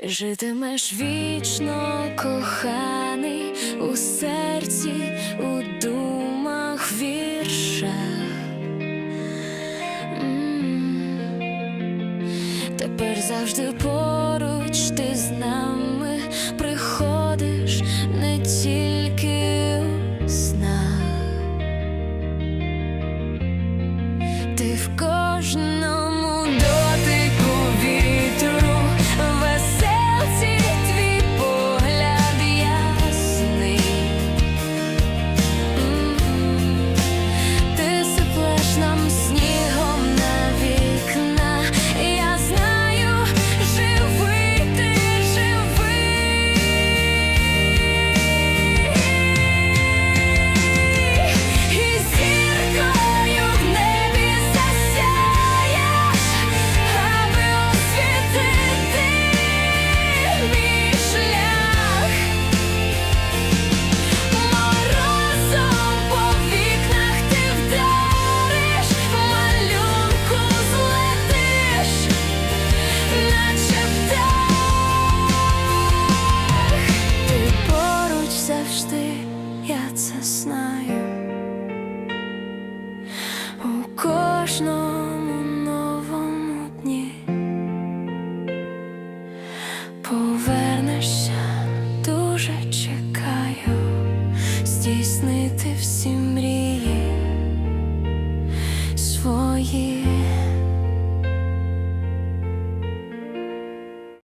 Ти житимеш вічно, коханий у серці, у думах, віршах. Тепер завжди поруч ти з нами приходиш не тільки у снах. Ти в кожному кожному новому дні повернешся, дуже чекаю здійснити всі мрії своїх.